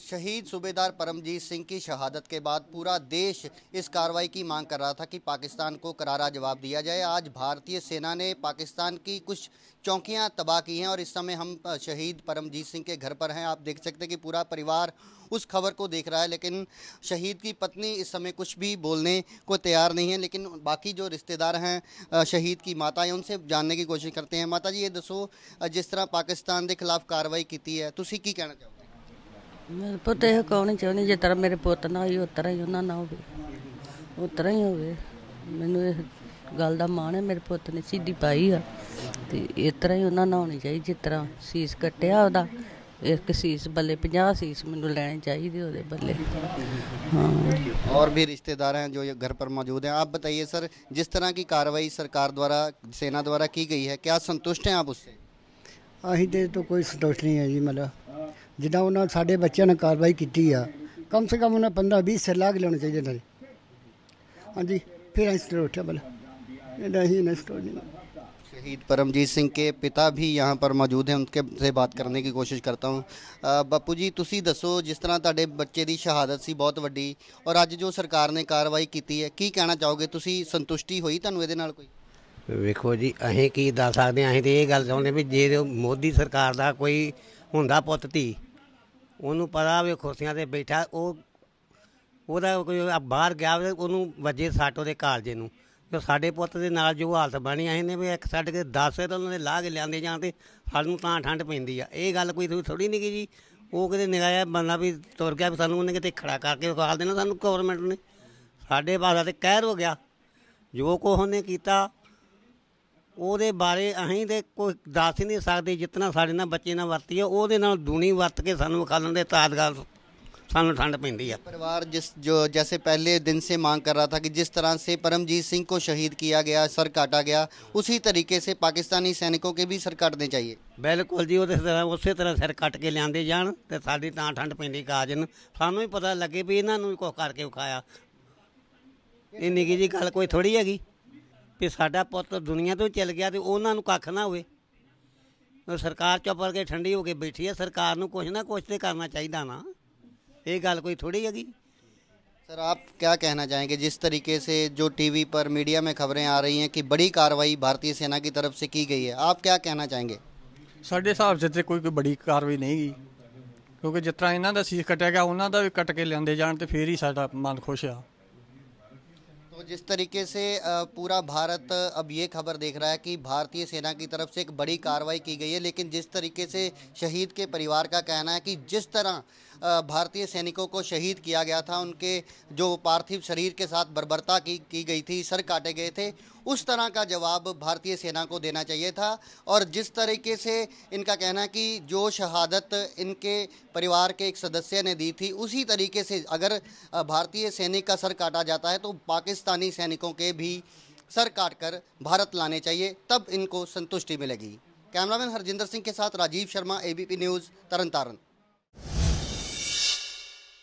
शहीद सूबेदार परमजीत सिंह की शहादत के बाद पूरा देश इस कार्रवाई की मांग कर रहा था कि पाकिस्तान को करारा जवाब दिया जाए। आज भारतीय सेना ने पाकिस्तान की कुछ चौकियाँ तबाह की हैं और इस समय हम शहीद परमजीत सिंह के घर पर हैं। आप देख सकते हैं कि पूरा परिवार उस खबर को देख रहा है, लेकिन शहीद की पत्नी इस समय कुछ भी बोलने को तैयार नहीं है, लेकिन बाकी जो रिश्तेदार हैं शहीद की माता है, उनसे जानने की कोशिश करते हैं। माता जी, ये दसो जिस तरह पाकिस्तान के खिलाफ कार्रवाई की है तुम की कहना चाहो ਮੇਰੇ ਪੁੱਤ ਇਹ ਕੌਣ ਚਾਹੁੰਦੀ ਜਿਸ ਤਰ੍ਹਾਂ ਮੇਰੇ ਪੁੱਤ ਨਾਲ ਹੋਈ ਉਸ ਤਰ੍ਹਾਂ ਹੀ ਉਹਨਾਂ ਨਾਲ ਹੋਵੇ ਉਸ ਤਰ੍ਹਾਂ ਹੀ ਹੋਵੇ ਮੈਨੂੰ ਇਹ ਗੱਲ ਦਾ ਮਾਣ ਹੈ ਮੇਰੇ ਪੁੱਤ ਨੇ ਸਿੱਧੀ ਪਾਈ ਆ ਤੇ ਇਸ ਤਰ੍ਹਾਂ ਹੀ ਉਹਨਾਂ ਨਾਲ ਹੋਣੀ ਚਾਹੀਦੀ ਜਿਸ ਤਰ੍ਹਾਂ ਸੀਸ ਕੱਟਿਆ ਉਹਦਾ ਇੱਕ ਸੀਸ ਬੱਲੇ 50 ਸੀਸ ਮੈਨੂੰ ਲੈਣੇ ਚਾਹੀਦੇ ਉਹਦੇ ਬੱਲੇ ਹਾਂ और भी रिश्तेदार हैं जो ये घर पर मौजूद हैं आप बताइए सर जिस तरह की कार्रवाई सरकार द्वारा सेना द्वारा की गई है क्या संतुष्ट हैं आप उससे ਅਸੀਂ ਤੇ ਤੋਂ ਕੋਈ ਸੰਤੋਸ਼ ਨਹੀਂ ਹੈ ਜੀ ਮਤਲਬ ਜਿੱਦਾਂ ਉਹਨਾਂ ਸਾਡੇ ਬੱਚਿਆਂ ਨੇ ਕਾਰਵਾਈ ਕੀਤੀ ਆ ਕਮ ਸੇ ਕਮ ਉਹਨਾਂ 15 20 ਸੇ ਲਾਗ ਲੈਣੇ ਚਾਹੀਦੇ ਨੇ ਹਾਂਜੀ ਫਿਰ ਅਸੀਂ ਸਟੋਰ ਉੱਠਿਆ ਬਲ ਇਹਦਾ ਹੀ ਨਾ ਸਟੋਰ ਨਹੀਂ शहीद परमजीत सिंह के पिता भी यहाँ पर मौजूद हैं उनके से बात करने की कोशिश करता हूँ अ, ਬਾਪੂ ਜੀ ਤੁਸੀਂ ਦੱਸੋ ਜਿਸ ਤਰ੍ਹਾਂ ਤੁਹਾਡੇ ਬੱਚੇ ਦੀ ਸ਼ਹਾਦਤ ਸੀ ਬਹੁਤ ਵੱਡੀ ਔਰ ਅੱਜ ਜੋ ਸਰਕਾਰ ਨੇ ਕਾਰਵਾਈ ਕੀਤੀ ਹੈ ਕੀ ਕਹਿਣਾ ਚਾਹੋਗੇ ਤੁਸੀਂ ਸੰਤੁਸ਼ਟੀ ਹੋਈ ਤੁਹਾਨੂੰ ਇਹਦੇ ਨਾਲ ਕੋਈ ਵੇਖੋ ਜੀ ਅਸੀਂ ਕੀ ਦੱਸ ਸਕਦੇ ਹਾਂ ਅਸੀਂ ਤੇ ਇਹ ਗੱਲ ਚਾਹੁੰਦੇ ਵੀ ਜੇ ਉਹ ਮੋਦੀ ਸਰਕਾਰ ਦਾ ਕੋਈ ਹੁੰਦਾ ਪੁੱਤ ਧੀ। ਉਹਨੂੰ ਪਤਾ ਵੀ ਕੁਰਸੀਆਂ ਤੇ ਬੈਠਾ ਉਹ ਉਹਦਾ ਕੋਈ ਬਾਹਰ ਗਿਆ ਹੋਵੇ, ਉਹਨੂੰ ਵੱਜੇ ਸੱਟ ਉਹਦੇ ਕਾਲਜੇ ਨੂੰ। ਤੇ ਸਾਡੇ ਪੁੱਤ ਦੇ ਨਾਲ ਜੋ ਹਾਲਤ ਬਣੀ ਆਏ ਨੇ ਵੀ ਇੱਕ ਛੱਡ ਕੇ 10 ਤੇ ਉਹਨਾਂ ਦੇ ਲਾਹ ਕੇ ਲਿਆਂਦੇ ਜਾਣ ਤੇ ਸਾਨੂੰ ਤਾਂ ਠੰਡ ਪੈਂਦੀ ਆ। ਇਹ ਗੱਲ ਕੋਈ ਥੋੜੀ ਨਹੀਂ ਗੀ ਜੀ ਉਹ ਕਿਤੇ ਨਿਗਾਇਆ ਬੰਦਾ ਵੀ ਤੁਰ ਗਿਆ ਵੀ ਸਾਨੂੰ ਉਹਨੇ ਕਿਤੇ ਖੜਾ ਕਰਕੇ ਵਿਖਾਲ ਦੇਣਾ ਸਾਨੂੰ ਗਵਰਨਮੈਂਟ ਨੇ। ਸਾਡੇ ਬਾਦਾ ਤੇ ਕਹਿਰ ਹੋ ਗਿਆ। ਜੋ ਕੋ ਉਹਨੇ ਕੀਤਾ ਉਹਦੇ ਬਾਰੇ ਅਸੀਂ ਤੇ ਕੋਈ ਦੱਸ ਹੀ ਨਹੀਂ ਸਕਦੇ ਜਿਤਨਾ ਸਾਡੇ ਨਾਲ ਬੱਚੇ ਨਾਲ ਵਰਤੀ ਆ ਉਹਦੇ ਨਾਲ ਦੂਣੀ ਵਰਤ ਕੇ ਸਾਨੂੰ ਵਿਖਾਲਣ ਦੇ ਤਾਦਗਾਲ ਸਾਨੂੰ ਠੰਡ ਪੈਂਦੀ ਆ परिवार जिस जो जैसे पहले दिन से मांग कर रहा था कि जिस तरह से परमजीत सिंह को शहीद किया गया सर काटा गया उसी तरीके से पाकिस्तानी सैनिकों के भी सर काटने चाहिए ਬਿਲਕੁਲ ਜੀ ਉਹਦੇ ਤਰ੍ਹਾਂ ਉਸੇ ਤਰ੍ਹਾਂ ਸਿਰ ਕੱਟ ਕੇ ਲਿਆਂਦੇ ਜਾਣ ਤੇ ਸਾਡੀ ਤਾਂ ਠੰਡ ਪੈਂਦੀ ਕਾਜਨ ਸਾਨੂੰ ਵੀ ਪਤਾ ਲੱਗੇ ਵੀ ਇਹਨਾਂ ਨੂੰ ਵੀ ਕੁਛ ਕਰਕੇ ਵਿਖਾਇਆ ਇਹ ਨਿੱਕੀ ਜੀ ਗੱਲ ਕੋਈ ਥੋੜੀ ਹੈਗੀ ਵੀ ਸਾਡਾ ਪੁੱਤ ਦੁਨੀਆ ਤੋਂ ਚਲ ਗਿਆ ਤੇ ਉਹਨਾਂ ਨੂੰ ਕੱਖ ਨਾ ਹੋਵੇ ਉਹ ਸਰਕਾਰ ਚੁੱਪ ਕਰਕੇ ਠੰਡੀ ਹੋ ਕੇ ਬੈਠੀ ਹੈ ਸਰਕਾਰ ਨੂੰ ਕੁਛ ਨਾ ਕੁਛ ਤੇ ਕਰਨਾ ਚਾਹੀਦਾ ਨਾ ਇਹ ਗੱਲ ਕੋਈ ਥੋੜੀ ਹੈਗੀ सर आप क्या कहना चाहेंगे जिस तरीके से जो टीवी पर मीडिया में खबरें आ रही हैं कि बड़ी कार्रवाई भारतीय सेना की तरफ से की गई है आप क्या कहना चाहेंगे ਸਾਡੇ ਹਿਸਾਬ 'ਚ ਤੇ ਕੋਈ ਕੋਈ ਬੜੀ ਕਾਰਵਾਈ ਨਹੀਂ ਗਈ ਕਿਉਂਕਿ ਜਿਸ ਤਰ੍ਹਾਂ ਇਹਨਾਂ ਦਾ ਸੀਸ ਕੱਟਿਆ ਗਿਆ ਉਹਨਾਂ ਦਾ ਵੀ ਕੱਟ ਕੇ ਲਿਆਂਦੇ ਜਾਣ ਤੇ ਫੇਰ ਹੀ ਸਾਡਾ ਮਨ ਖੁਸ਼ ਆ तो जिस तरीके से अ, पूरा भारत अब ये खबर देख रहा है कि भारतीय सेना की तरफ से एक बड़ी कार्रवाई की गई है लेकिन जिस तरीके से शहीद के परिवार का कहना है कि जिस तरह अ, भारतीय सैनिकों को शहीद किया गया था। उनके जो पार्थिव शरीर के साथ बर्बरता की की गई थी, सर काटे गए थे। उस तरह का जवाब भारतीय सेना को देना चाहिए था। और जिस तरीके से इनका कहना कि जो शहादत इनके परिवार के एक सदस्य ने दी थी, उसी तरीके से अगर भारतीय सैनिक का सर काटा जाता है तो पाकिस्तानी सैनिकों के भी सर काटकर भारत लाने चाहिए, तब इनको संतुष्टि मिलेगी। कैमरामैन हरजिंदर सिंह के साथ राजीव शर्मा, एबीपी न्यूज़ तरन तारन